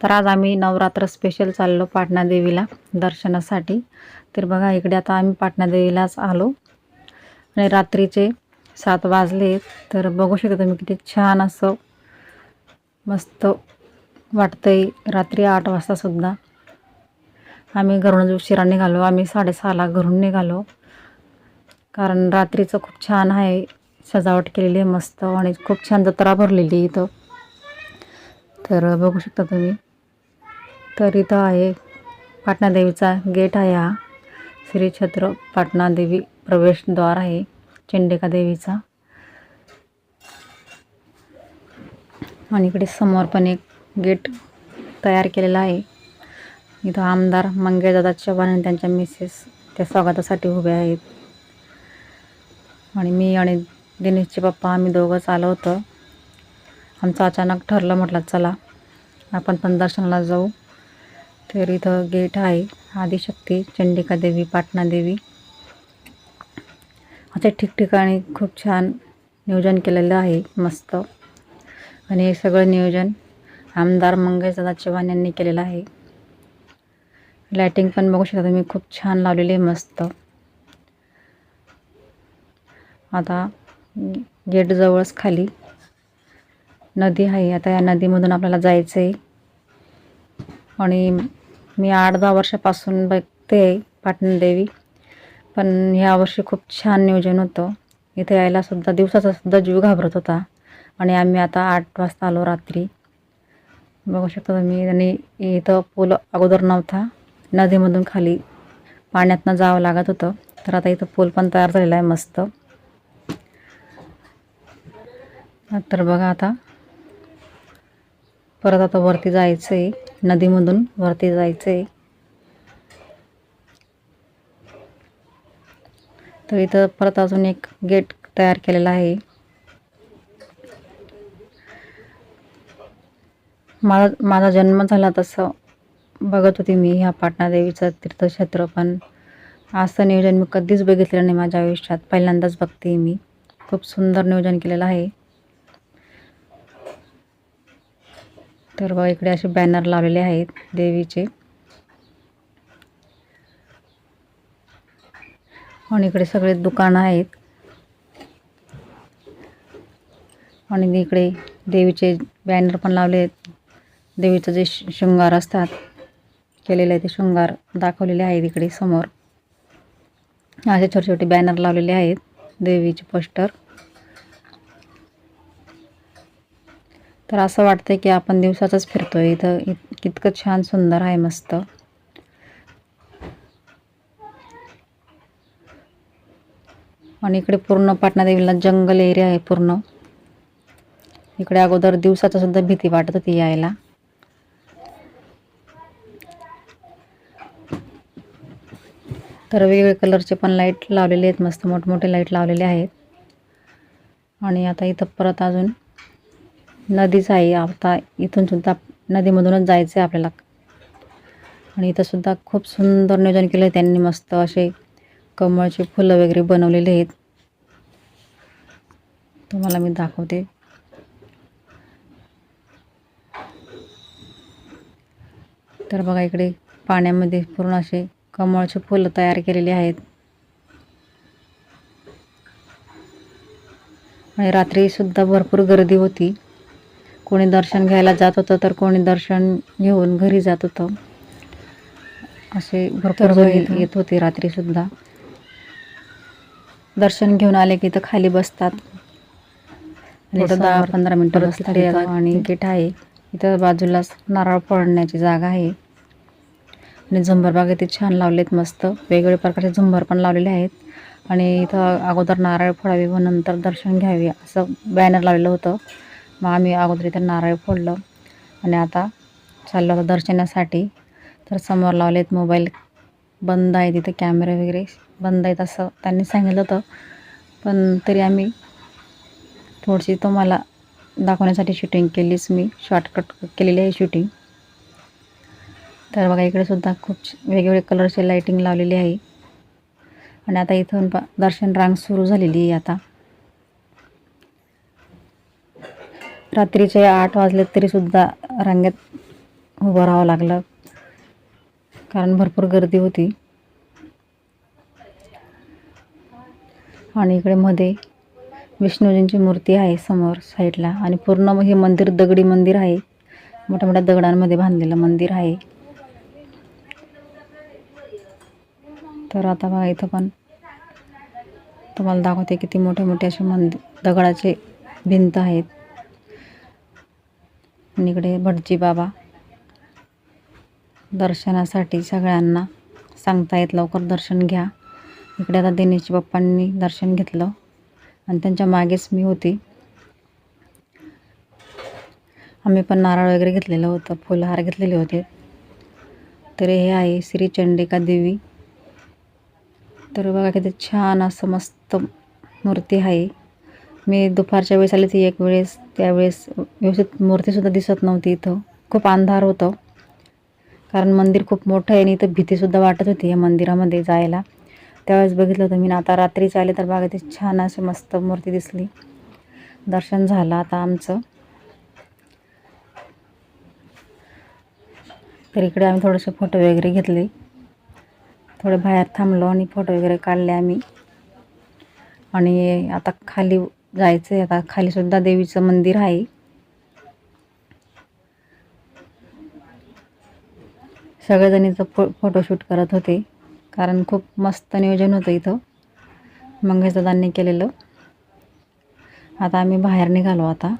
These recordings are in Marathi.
तर आज आम्ही नवरात्र स्पेशल चाललो पाटणादेवीला दर्शनासाठी. तर बघा इकडे आता आम्ही पाटणा देवीलाच आलो. आणि रात्रीचे सात वाजले तर बघू शकता तुम्ही किती छान असं मस्त वाटतंय. रात्री आठ वाजतासुद्धा आम्ही घरून उशिरा निघालो. आम्ही साडेसहाला घरून निघालो. कारण रात्रीचं खूप छान आहे. सजावट केलेली आहे मस्त. आणि खूप छान जत्रा भरलेली आहे इथं. तर बघू शकता तुम्ही. तर इथं आहे पाटणा देवीचा गेट आहे हा. श्री छत्र पाटणा देवी प्रवेशद्वार आहे चंडिका देवीचा. आणि इकडे समोर पण एक गेट तयार केलेला आहे. इथं आमदार मंगेशदादा चव्हाण आणि त्यांच्या मिसेस त्या स्वागतासाठी उभे आहेत. आणि मी आणि दिनेशचे पप्पा आम्ही दोघंच आलो होतो आमचं अचानक ठरलं म्हटलं चला आपण पण दर्शनाला जाऊ. तर इथं गेट आहे. आदिशक्ती चंडिका देवी पाटणा देवी. अशा ठिकठिकाणी खूप छान नियोजन केलेलं आहे. मस्त. आणि हे सगळं नियोजन आमदार मंगेशदादा चव्हाण यांनी केलेलं आहे. लायटिंग पण बघू शकता तुम्ही खूप छान लावलेली आहे मस्त. आता गेटजवळच खाली. नदी आहे. आता या नदीमधून आपल्याला जायचं आहे आणि मी आठ दहा वर्षापासून बघते पाटणदेवी पण ह्या वर्षी खूप छान नियोजन होतं. इथे यायला सुद्धा दिवसाचा सुद्धा जीव घाबरत होता. आणि आम्ही आता आठ वाजता आलो रात्री. बघू शकता तुम्ही आणि इथं पूल अगोदर नव्हता. नदीमधून खाली पाण्यातनं जावं लागत होतं. तर आता इथं पूल पण तयार झालेला आहे मस्त. तर बघा आता. परत आता वरती जायचं आहे नदीमधून वरती जायचं आहे तर इथं परत अजून एक गेट तयार केलेला आहे. माझा माझा जन्म झाला तसं बघत होती मी ह्या पाटणा देवीचं तीर्थक्षेत्र पण असं नियोजन मी कधीच बघितलेलं नाही माझ्या आयुष्यात. पहिल्यांदाच बघते मी. खूप सुंदर नियोजन केलेलं आहे. तर बघा इकडे असे बॅनर लावलेले आहेत देवीचे. आणि इकडे सगळे दुकानं आहेत. आणि इकडे देवीचे बॅनर पण लावले आहेत. देवीचं जे श- शृंगार असतात केलेले आहे ते शृंगार दाखवलेले आहेत इकडे समोर. असे छोटे छोटे बॅनर लावलेले आहेत देवीचे पोस्टर तर असं वाटतं की आपण दिवसाचंच फिरतो आहे इथं इत कितकं छान सुंदर आहे मस्त. आणि इकडे पूर्ण पाटणा देवीला जंगल एरिया आहे पूर्ण. इकडे अगोदर दिवसाचं सुद्धा भीती वाटत होती यायला. तर वेगवेगळे कलरचे पण लाइट लावलेले आहेत. मस्त मोठमोठे लाइट लावलेले आहेत. आणि आता इथं परत अजून नदीच आहे. आता इथून सुद्धा नदीमधूनच जायचं आहे आपल्याला. आणि इथंसुद्धा खूप सुंदर नियोजन केलं आहे त्यांनी. मस्त असे कमळचे फुलं वगैरे बनवलेले आहेत. तुम्हाला मी दाखवते. तर बघा इकडे पाण्यामध्ये पूर्ण असे कमळचे फुलं तयार केलेले आहेत. आणि रात्रीसुद्धा भरपूर गर्दी होती. कोणी दर्शन घ्यायला जात होतं तर कोणी दर्शन घेऊन घरी जात होतं. असे भरपूर जण येत- होते रात्रीसुद्धा दर्शन घेऊन आले की इथं खाली बसतात. दहा पंधरा मिनटं बसतात आणि गेट आहे. इथं बाजूलाच नारळ फोडण्याची जागा आहे. आणि झुंबर बाग इथे छान लावलेत मस्त. वेगवेगळ्या प्रकारचे झुंबर पण लावलेले आहेत. आणि इथं अगोदर नारळ फोडावे व नंतर दर्शन घ्यावे असं बॅनर लावलेलं होतं. मग आम्ही अगोदर इथं नारळ फोडलं. आणि आता चाललो होतं दर्शनासाठी. तर समोर लावलेत मोबाईल. बंद आहे तिथे कॅमेरे वगैरे. बंद आहेत असं त्यांनी सांगितलं होतं. पण तरी आम्ही थोडीशी तुम्हाला दाखवण्यासाठी शूटिंग केलीच मी. शॉर्टकट केलेली आहे शूटिंग तर बघा इकडे सुद्धा खूप वेगवेगळे कलरचे लाईटिंग लावलेली आहे. आणि आता इथून प दर्शन रांग सुरू झालेली आहे आता. रात्रीचे आठ वाजले तरीसुद्धा रांगेत उभं राहावं लागलं. कारण भरपूर गर्दी होती. आणि इकडे मध्ये विष्णूजींची मूर्ती आहे समोर साईडला. आणि पूर्ण हे मंदिर दगडी मंदिर आहे. मोठ्या मोठ्या दगडांमध्ये बांधलेलं मंदिर आहे. तर आता बघा इथं पण तुम्हाला दाखवते किती मोठे मोठे असे मंदिर दगडाचे भिंत आहेत. आणि इकडे भटजी बाबा दर्शनासाठी सगळ्यांना सांगता येत लवकर दर्शन घ्या. इकडे आता दिनेश बाप्पांनी दर्शन घेतलं आणि त्यांच्या मागेच मी होती. आम्ही पण नारळ वगैरे घेतलेलं होतं फुलहार घेतलेले होते. तर हे आहे श्री चंडिका देवी. तर बघा किती छान असं मस्त मूर्ती आहे. मी दुपारच्या वेळेस आली ती एक वेळेस त्यावेळेस व्यवस्थित मूर्तीसुद्धा दिसत नव्हती इथं. खूप अंधार होतं. कारण मंदिर खूप मोठं आहे आणि इथं भीतीसुद्धा वाटत होती या मंदिरामध्ये जायला. त्यावेळेस बघितलं होतं मी आता रात्रीच आले तर बघा ती छान अशी मस्त मूर्ती दिसली. दर्शन झालं आता आमचं. तर इकडे आम्ही थोडेसे फोटो वगैरे घेतले. थोडे बाहेर थांबलो आणि फोटो वगैरे काढले आम्ही. आणि आता खाली जायचं आहे आता खालीसुद्धा देवीचं मंदिर आहे. सगळेजण इथं फो फोटोशूट करत होते. कारण खूप मस्त नियोजन होतं इथं. मंगेशदादांनी केलेलं. आता आम्ही बाहेर निघालो आता.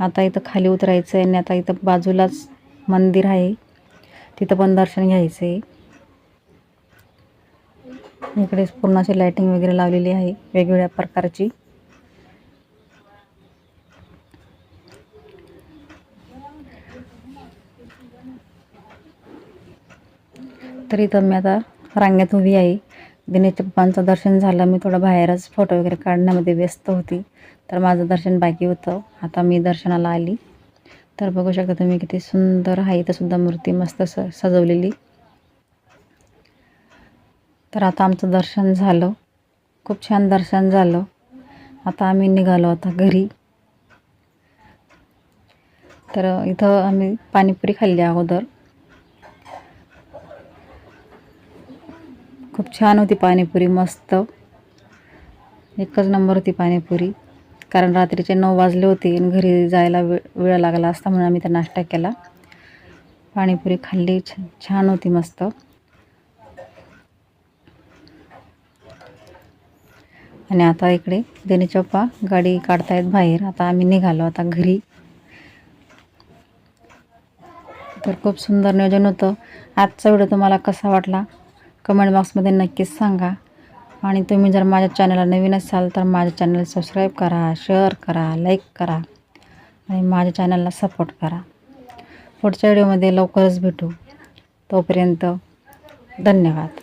आता इथं खाली उतरायचं आहे आणि आता इथं बाजूलाच मंदिर आहे. तिथं पण दर्शन घ्यायचं आहे इकडे पूर्ण अशी लायटिंग वगैरे लावलेली आहे वेगवेगळ्या प्रकारची. तर इथं मी आता रांगेत उभी आहे. दिनेश पप्पांचं दर्शन झालं मी थोडं बाहेरच फोटो वगैरे काढण्यामध्ये व्यस्त होती. तर माझं दर्शन बाकी होतं. आता मी दर्शनाला आली. तर बघू शकता तुम्ही किती सुंदर आहे इथं सुद्धा मूर्ती मस्त स सजवलेली. तर आता आमचं दर्शन झालं. खूप छान दर्शन झालं. आता आम्ही निघालो आता घरी. तर इथं आम्ही पाणीपुरी खाल्ली अगोदर. खूप छान होती पाणीपुरी मस्त. एकच नंबर होती पाणीपुरी. कारण रात्रीचे नऊ वाजले होते आणि घरी जायला वेळ वेळ लागला असता म्हणून आम्ही त्या नाश्ता केला. पाणीपुरी खाल्ली छ छान होती मस्त. आणि आता इकडे दिनेश पप्पा गाडी काढतायत बाहेर. आता आम्ही निघालो आता घरी. तर खूप सुंदर नियोजन होतं. आजचा व्हिडिओ तुम्हाला कसा वाटला? कमेंट बॉक्समध्ये नक्कीच सांगा. आणि तुम्ही जर माझ्या चॅनलला नवीन असाल तर माझ्या चॅनल सबस्क्राईब करा शेअर करा लाईक करा आणि माझ्या चॅनलला सपोर्ट करा. पुढच्या व्हिडिओमध्ये लवकरच भेटू. तोपर्यंत धन्यवाद.